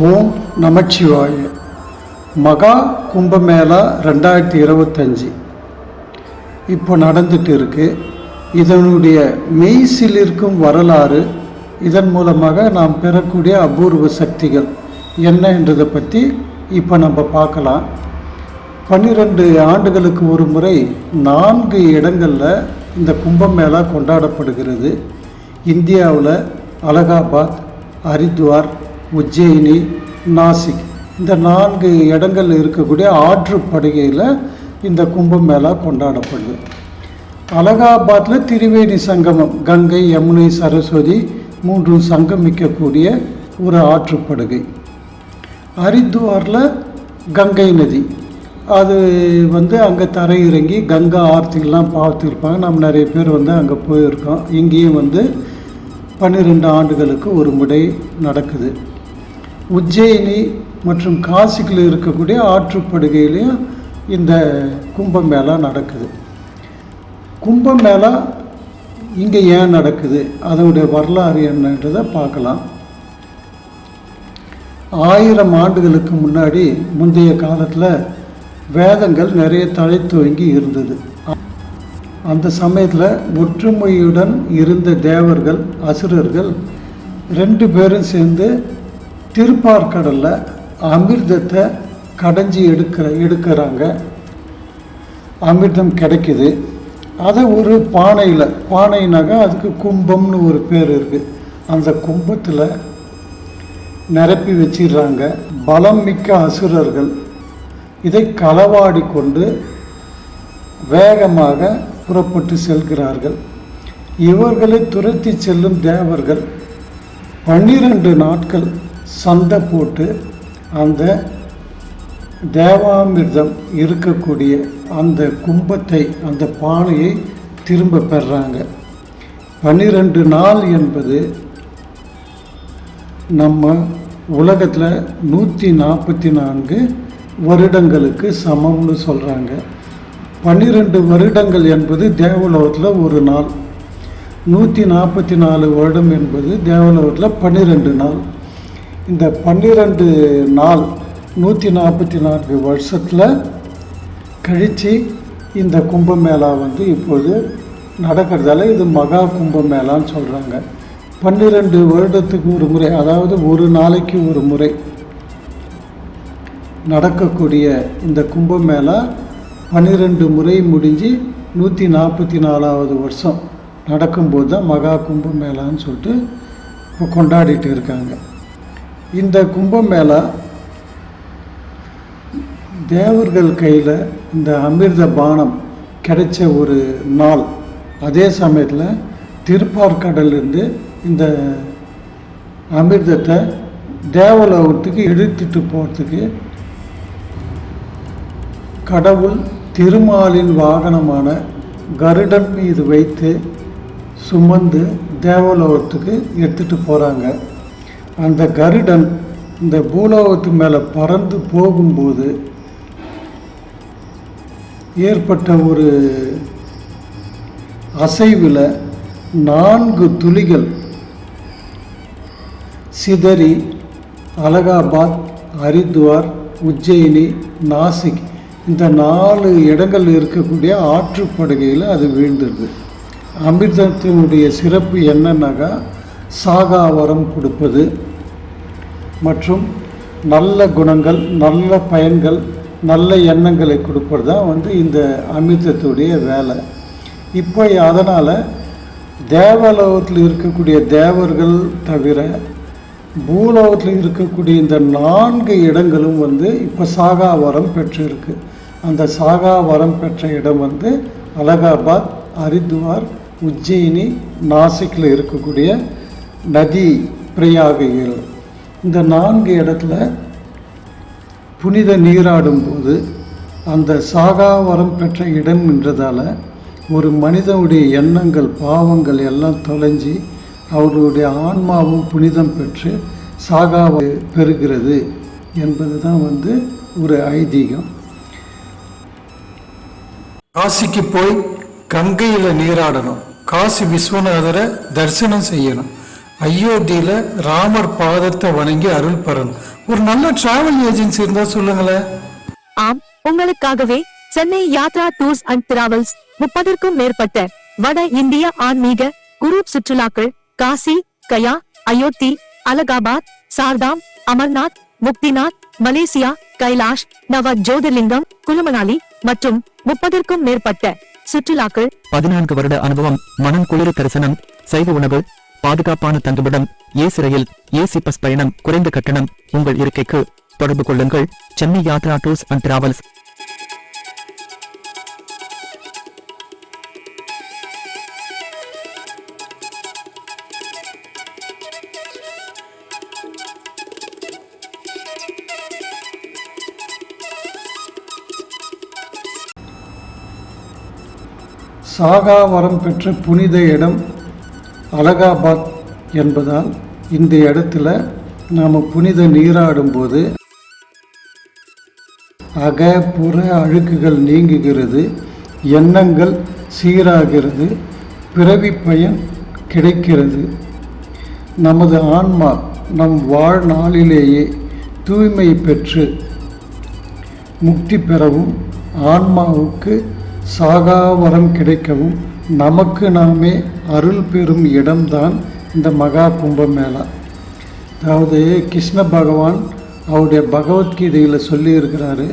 ஓம் நமச்சிவாய. மகா கும்பமேளா ரெண்டாயிரத்தி இருபத்தஞ்சி. இப்போ நடந்துட்டு இருக்கு. இதனுடைய மெய்சில் இருக்கும் வரலாறு இதன் மூலமாக நாம் பெறக்கூடிய அபூர்வ சக்திகள் என்ன என்றதை பற்றி இப்போ நம்ம பார்க்கலாம். பன்னிரெண்டு ஆண்டுகளுக்கு ஒரு முறை நான்கு இடங்களில் இந்த கும்பமேளா கொண்டாடப்படுகிறது. இந்தியாவில் அலகாபாத் ஹரித்வார் உஜ்ஜயினி நாசிக். இந்த நான்கு இடங்கள் இருக்கக்கூடிய ஆற்று படுகையில் இந்த கும்பமேளா கொண்டாடப்படுது. அலகாபாத்தில் திரிவேணி சங்கமம் கங்கை யமுனை சரஸ்வதி மூன்றும் சங்கமிக்கக்கூடிய ஒரு ஆற்றுப்படுகை ஹரித்வாரில் கங்கை நதி. அது வந்து அங்கே தரையிறங்கி கங்கா ஆர்த்திகள்லாம் பார்த்துருப்பாங்க. நம்ம நிறைய பேர் வந்து அங்கே போயிருக்கோம். இங்கேயும் வந்து பன்னிரெண்டு ஆண்டுகளுக்கு ஒரு முறை நடக்குது. உஜ்ஜயினி மற்றும் காசிக்கில் இருக்கக்கூடிய ஆற்றுப்படுகையிலையும் இந்த கும்பமேளா நடக்குது. கும்பமேளா இங்கே ஏன் நடக்குது? அதனுடைய வரலாறு என்னன்றதை பார்க்கலாம். ஆயிரம் ஆண்டுகளுக்கு முன்னாடி முந்தைய காலத்தில் வேதங்கள் நிறைய தழைத்துவங்கி இருந்தது. அந்த சமயத்தில் ஒற்றுமையுடன் இருந்த தேவர்கள் அசுரர்கள் ரெண்டு பேரும் சேர்ந்து திருப்பார்கடலில் அமிர்தத்தை கடைஞ்சி எடுக்கிற எடுக்கிறாங்க. அமிர்தம் கிடைக்குது. அதை ஒரு பானையில் பானைனாக்கா அதுக்கு கும்பம்னு ஒரு பேர் இருக்குது அந்த கும்பத்தில் நிரப்பி வச்சிடுறாங்க. பலம் மிக்க அசுரர்கள். இதை களவாடி கொண்டு வேகமாக புறப்பட்டு செல்கிறார்கள். இவர்களை துரத்தி செல்லும் தேவர்கள் பன்னிரண்டு நாட்கள் சண்டை போட்டு அந்த தேவாமிர்தம் இருக்கக்கூடிய அந்த கும்பத்தை அந்த பானையை திரும்ப பெறாங்க. பன்னிரெண்டு நாள் என்பது நம்ம உலகத்தில் நூற்றி நாற்பத்தி நான்கு வருடங்களுக்கு சமம்னு சொல்கிறாங்க பன்னிரெண்டு வருடங்கள் என்பது தேவலோகத்தில் ஒரு நாள். நூற்றி நாற்பத்தி நாலு வருடம் என்பது தேவலோகத்தில் பன்னிரெண்டு நாள். இந்த பன்னிரெண்டு நாள் நூற்றி நாற்பத்தி நான்கு வருஷத்தில் கழித்து இந்த கும்பமேளா வந்து இப்போது நடக்கிறதால இது மகா கும்பமேளான்னு சொல்கிறாங்க பன்னிரெண்டு வருடத்துக்கு ஒரு முறை அதாவது ஒரு நாளைக்கு ஒரு முறை நடக்கக்கூடிய இந்த கும்பமேளா பன்னிரெண்டு முறை முடிஞ்சு நூற்றி நாற்பத்தி நாலாவது வருஷம் நடக்கும்போது தான் மகா கும்பமேளான்னு சொல்லிட்டு இப்போ கொண்டாடிட்டு இருக்காங்க. இந்த கும்பமேளா தேவர்கள் கையில் இந்த அமிர்த பானம் கிடைச்ச ஒரு நாள். அதே சமயத்தில் திருப்பார்கடலிருந்து இந்த அமிர்தத்தை தேவலோகத்துக்கு எடுத்துட்டு போகிறதுக்கு கடவுள் திருமாலின் வாகனமான கருடன் மீது வைத்து சுமந்து தேவலோகத்துக்கு எடுத்துகிட்டு போகிறாங்க அந்த கருடன் இந்த பூலோகத்து மேலே பறந்து போகும்போது ஏற்பட்ட ஒரு அசைவில் நான்கு துளிகள் சிதறி அலகாபாத் ஹரித்வார் உஜ்ஜயினி நாசிக் இந்த நாலு இடங்கள் இருக்கக்கூடிய ஆற்றுப்படுகையில் அது வீழ்ந்துடுது அமிர்தத்தினுடைய சிறப்பு என்னன்னாக்கா சாகாவரம் கொடுப்பது மற்றும் நல்ல குணங்கள் நல்ல பயன்கள் நல்ல எண்ணங்களை கொடுப்பது தான் வந்து இந்த அமிர்தத்துடைய வேலை. இப்போ அதனால் தேவலோகத்தில் இருக்கக்கூடிய தேவர்கள் தவிர பூலோகத்தில் இருக்கக்கூடிய இந்த நான்கு இடங்களும் வந்து இப்போ சாகாவரம் பெற்றிருக்கு. அந்த சாகா வரம் பெற்ற இடம் வந்து அலகாபாத் ஹரித்வார் உஜ்ஜயினி நாசிக்கில் இருக்கக்கூடிய நதி பிரயாகைகள் இந்த நான்கு இடத்துல புனித நீராடும் போது அந்த சாகாவரம் பெற்ற இடம் என்றதால் ஒரு மனிதனுடைய எண்ணங்கள் பாவங்கள் எல்லாம் தொலைஞ்சி அவர்களுடைய ஆன்மாவும் புனிதம் பெற்று சாகாவ பெறுகிறது என்பது தான் வந்து ஒரு ஐதீகம். காசிக்கு போய் கங்கையில் நீராடணும். காசி விஸ்வநாதரை தரிசனம் செய்யணும். அயோத்தியில் ராமர் பாதத்தை வணங்கி அருள் பெறணும். ஒரு நல்ல டிராவல் ஏஜென்சி இருந்தால் சொல்லுங்களேன். ஆம் உங்களுக்காகவே Chennai Yatra tours and travels முப்பதற்கும் மேற்பட்ட வட இந்திய ஆன்மீக குரு சுற்றுலாக்கள் காசி கயா அயோத்தி அலகாபாத் சார்தாம் அமர்நாத் முக்திநாத் மலேசியா கைலாஷ் நவ ஜோதிர்லிங்கம் குலுமணாலி மற்றும் முப்பதற்கும் மேற்பட்ட சுற்றுலாக்கள். பதினான்கு வருட அனுபவம் மனம் குளிர தரிசனம் சைவ உணவு பாதுகாப்பான தங்குமிடம் ஏ சிறையில் ஏசி பஸ் பயணம் குறைந்த கட்டணம் உங்கள் இருக்கைக்கு தொடர்பு கொள்ளுங்கள். Chennai Yatra tours and travels. சாகா வரம் பெற்ற புனித இடம் அலகாபாத் என்பதால் இந்த இடத்துல நாம் புனித நீராடும்போது அக புற அழுக்குகள் நீங்குகிறது எண்ணங்கள் சீராகிறது பிறவி பயன் கிடைக்கிறது. நமது ஆன்மா நம் வாழ்நாளிலேயே தூய்மை பெற்று முக்தி பெறவும் ஆன்மாவுக்கு சாகாவரம் கிடைக்கவும் நமக்கு நாமே அருள் பெறும் இடம்தான் இந்த மகா கும்பமேளா. அதாவது கிருஷ்ண பகவான் அவருடைய பகவத்கீதையில் சொல்லியிருக்கிறாரு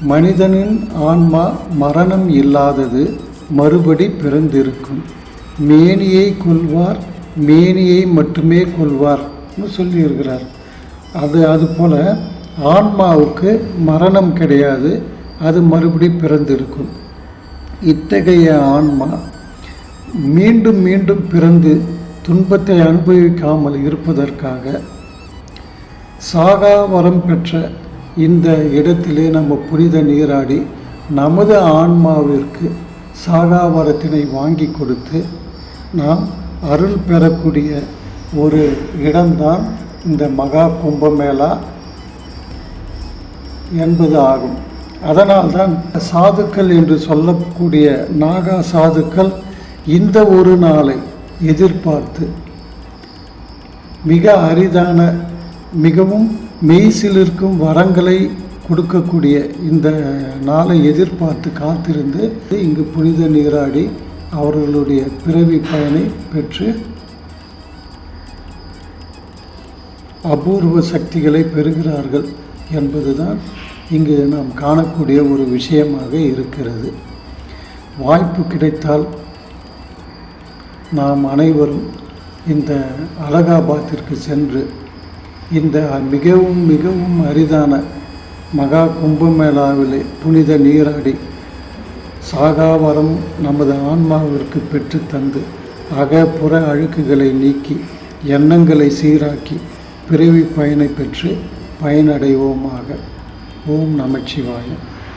மனிதனின் ஆன்மா மரணம் இல்லாதது மறுபடி பிறந்திருக்கும். மேனியை கொள்வார் மேனியை மட்டுமே கொள்வார்னு சொல்லியிருக்கிறார். அது அதுபோல் ஆன்மாவுக்கு மரணம் கிடையாது அது மறுபடி பிறந்திருக்கும். இத்தகைய ஆன்மா மீண்டும் மீண்டும் பிறந்து துன்பத்தை அனுபவிக்காமல் இருப்பதற்காக சாகா வரம் பெற்ற இந்த இடத்திலே நம்ம புனித நீராடி நமது ஆன்மாவிற்கு சாகாவரத்தினை வாங்கி கொடுத்து நாம் அருள் பெறக்கூடிய ஒரு இடம்தான் இந்த மகா கும்பமேளா என்பது ஆகும். அதனால்தான் சாதுக்கள் என்று சொல்லக்கூடிய நாகா சாதுக்கள் இந்த ஒரு நாளை எதிர்பார்த்து மிக அரிதான மிகவும் மெய்சிலிருக்கும் வரங்களை கொடுக்கக்கூடிய இந்த நாளை எதிர்பார்த்து காத்திருந்து இங்கு புனித நீராடி அவர்களுடைய பிறவி பயனை பெற்று அபூர்வ சக்திகளை பெறுகிறார்கள் என்பதுதான் இங்கு நாம் காணக்கூடிய ஒரு விஷயமாக இருக்கிறது. வாய்ப்பு கிடைத்தால் நாம் அனைவரும் இந்த அலகாபாத்திற்கு சென்று இந்த மிகவும் மிகவும் அரிதான மகா கும்பமேளாவிலே புனித நீராடி சாகாவரம் நமது ஆன்மாவிற்கு பெற்று தந்து அகப்புற அழுக்குகளை நீக்கி எண்ணங்களை சீராக்கி பிறவி பயனை பெற்று பயனடைவோமாக. ஓம் நமச்சிவாயம்.